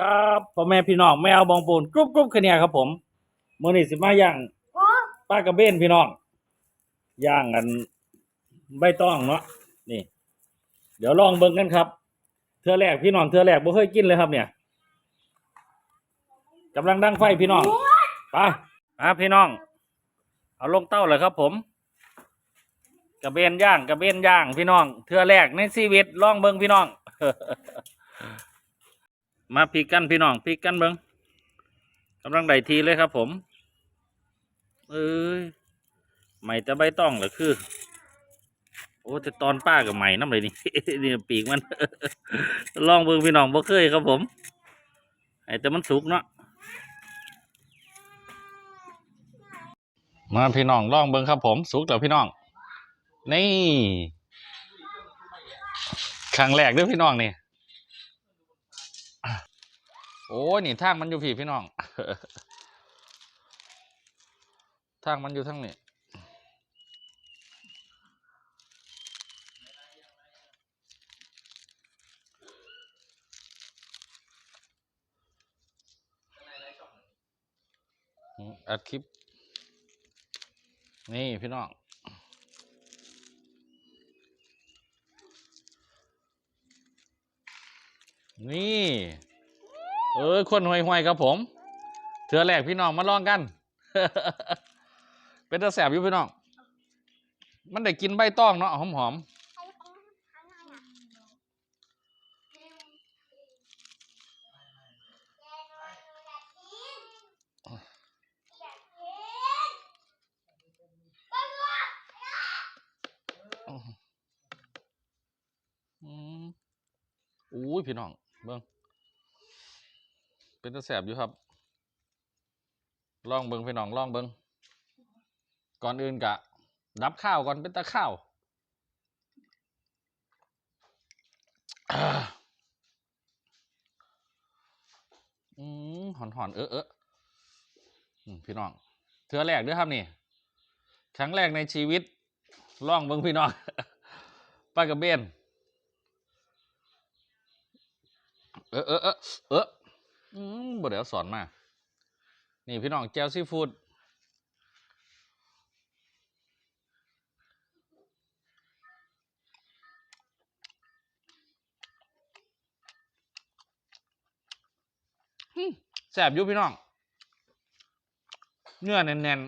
ครับพ่อแม่พี่น้องแมวบองปูนกรุบกรุบคะเนียครับผมมื้อนี้สิมาย่างปลากระเบนพี่น้องย่างกันใบตองเนาะนี่ เดี๋ยวลองเบิ่งกันครับเทื่อแรกพี่น้องเทื่อแรกบ่เคยกินเลยครับ เนี่ยกำลังดังไฟพี่น้องไปอะพี่น้อง เอาลงเต้าเลยครับ ผม กระเบนย่างกระเบนย่างพี่น้องเทื่อแรกในชีวิตลองเบิ่งพี่น้อง มาพริกกันพี่น้องพริกกันเบิงกำลังได้ทีเลยครับ ผม เอ้ยใหม่จะใบต้องหรือคือ โอ้แต่ตอนป้ากับใหม่น้ำเลยนี่นี่ปีกมันลองเบิ่งพี่น้องบ่เคยครับผมไอ้แต่มันสุกเนาะมาพี่น้องลองเบิ่งครับ ผมสุกแล้วพี่น้องนี่ครั้งแรกด้วยพี่น้องนี่ โอ้ยนี่ทางมันอยู่พี่พี่น้องทางมันอยู่ทั้งนี้อืมอัดคลิป นี่พี่น้องนี่ เออคนห่วยๆครับผม เถือแรกพี่น้องมาลองกัน เป็นตาแสบอยู่พี่น้อง มันได้กินใบตองเนาะหอมๆอืมอุ้ยพี่น้องเบิ้ง เป็นตาแสบอยู่ครับลองเบิงพี่น้องลองเบิงก่อนอื่นกะ ดับข้าวก่อนเป็นตาข้าวอ่าอืมหอนหอนเออเออพี่น้องเทือแรกด้วยครับนี่ ครั้งแรกในชีวิตลองเบิงพี่น้องป้ากระเบนเออเออเออเออ อืมบ่เดี๋ยวสอนมา นี่พี่น้องแจวซีฟู้ดแสบยู่พี่น้อง เนื้อแน่น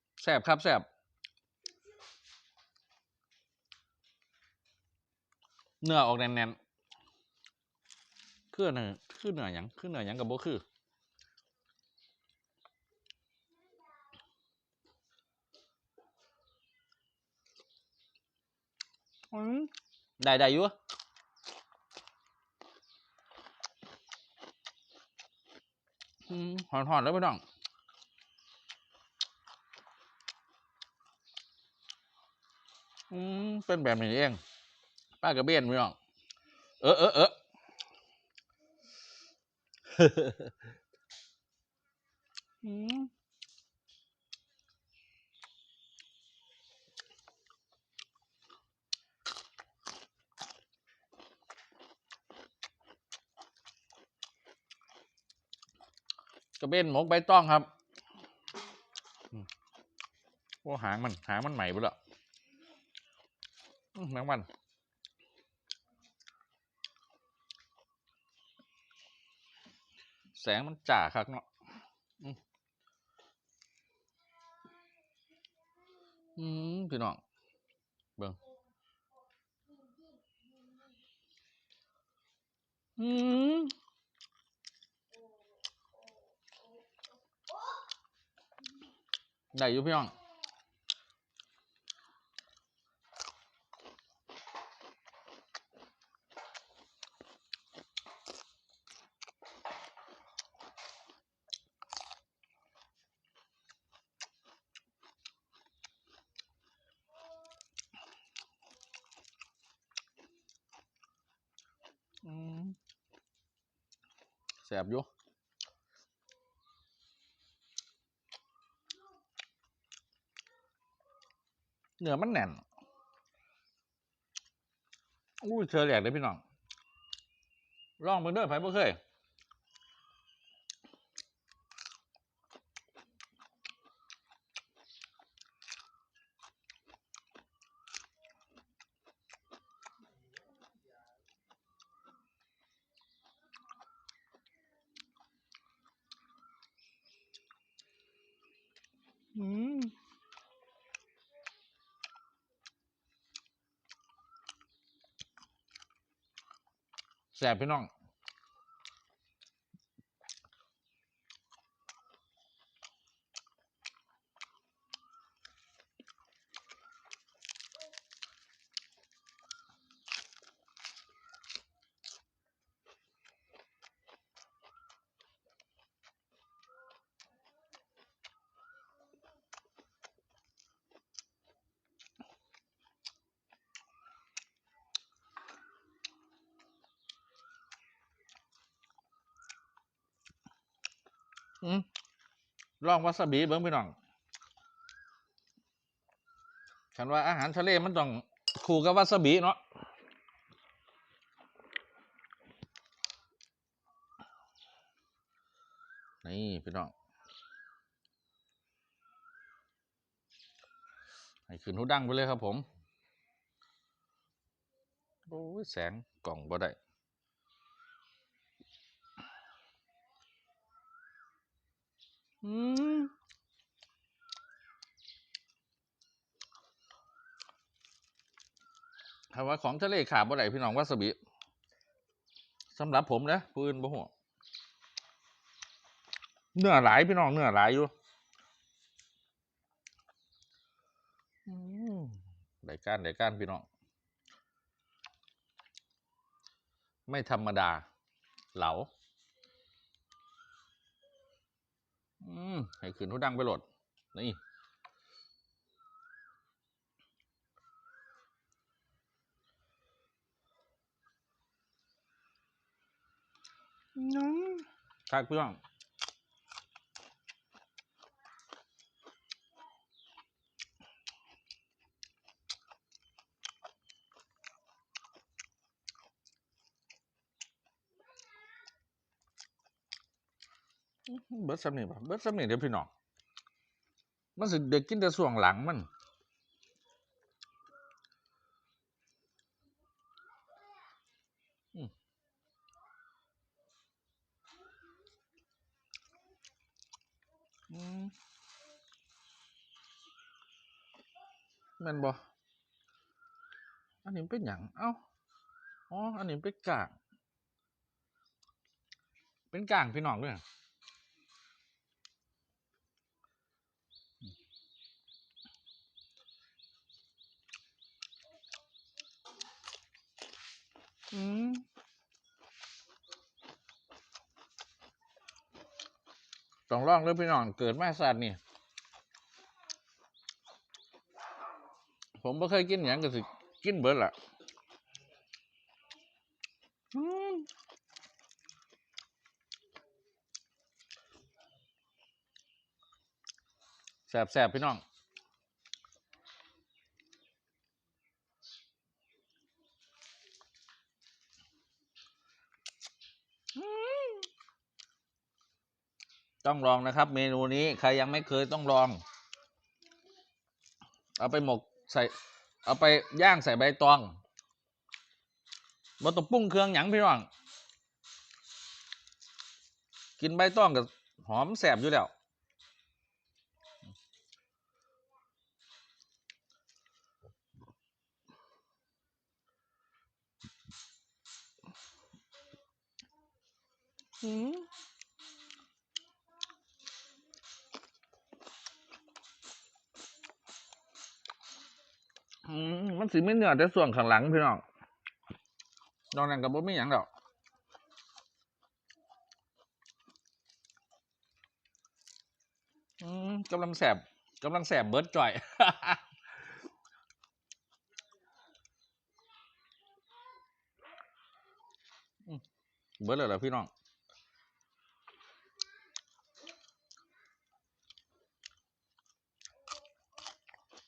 ๆแสบครับแสบ เนื้อออกแน่นๆคือเนื้อคือเนื้อหยังคือเนื้อหยังกับบ่คืออืมได้ได้อยู่อืมหอนๆแล้วพี่น้องอืมเป็นแบบนี้เอง ป้ากระเบนพี่น้องเออเออเอออืมกระเบนหมกใบตองครับอืมโอ้หางมัน หางมันใหม่ไปแล้วอืมแมงมัน แสงมันจ่าครับเนาะอืมอืมพี่น้อง เบิ่งอืมได้อยู่พี่น้อง แสบอยู่เนื้อมันแน่น อู้เชอแหลกเลยพี่น้องลองเบิ่งเด้อไผบ่เคย อืม แสบพี่น้อง อืม ลองวาซาบิเบิ้งพี่น้องฉันว่าอาหารทะเลมันต้องคู่กับวาซาบิเนาะนี่พี่น้องให้ขึ้นหูดังไปเลยครับผม โอ้ยแสงกล่องบ่ได้ อืม ถ้าว่าของทะเลขาบบ่ได้พี่น้องวาซาบิสำหรับผมนะปืนบ่หัวเนื้อหลายพี่น้องเนื้อหลายอยู่อืมได้ก้านได้ก้านพี่น้อง ไม่ธรรมดา เหลาอืมให้ขึ้นหูดังไปโหลดนี่ น้องคักพี่น้องเบิร์ดซัมนี่ป่ะเบิร์ดซัมนี่เดี๋ยวพี่น้องมันสิเด็กกินแต่ส่วงหลังมัน แม่นบ่อันนี้เป็นหยังเอ้าอ๋ออันนี้เป็นกางเป็นกางพี่น้องด้วยอืมต้องลองเลยพี่น้องเกิดมาสัตว์นี่ ผมไม่เคยกินอย่างก็สิกินเบิดล่ะอืมแสบแสบพี่น้องต้องลองนะครับ เมนูนี้ใครยังไม่เคยต้องลอง เอาไปหมก ใส่เอาไปย่างใส่ใบตองบ่ต้องปรุงเครื่องหยังพี่น้อง กินใบตองกับหอมแสบอยู่แล้ว อืมอื มันสิไม่เหนือแต่ส่วนข้างหลังพี่น้องนอกนั้นก็บ่มีหยังดอกอืมกำลังแสบกำลังแสบเบิร์ดจ่อย เบิร์ดเลยเหรอพี่น้อง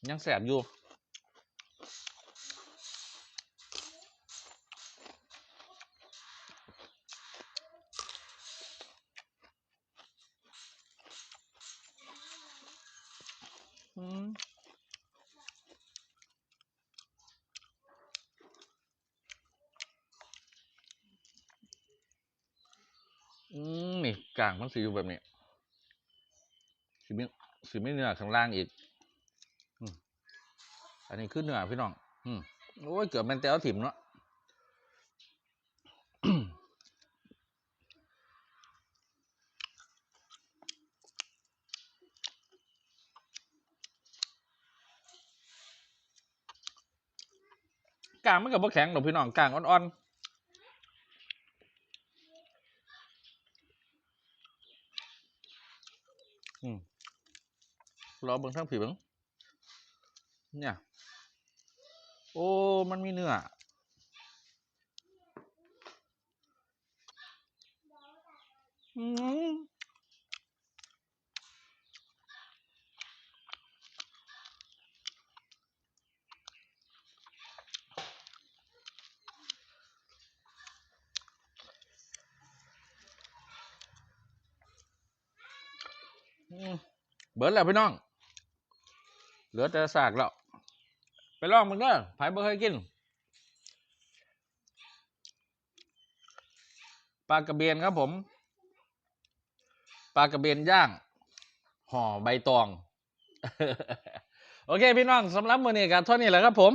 ยังแสบอยู่ อืมนี่กลางมันสีอยู่แบบนี้สีไม่สีไม่เนื้อข้างล่างอีกอันนี้คือเนื้อพี่น้อง อืมโอ้ยเกือบแมันแต่เอาถิ่มเนาะกลางมันกับบ่แข็งหรอกพี่น้องกลางอ่อนๆ รอเบิ่งทั้งผีเบิ่งเนี่ย โอ้ มันมีเนื้อ อืมเบิร์ดแล้วพี่น้อง เหลือแต่สากแล้ว ไปลองมึงเด้อไผบ่เคยกิน ปลากระเบนครับผม ปลากระเบนย่าง ห่อใบตอง โอเคพี่น้องสำหรับมือนี้กันเท่านี้แหละครับผม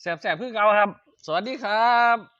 แสบๆคือเก่าครับ สวัสดีครับ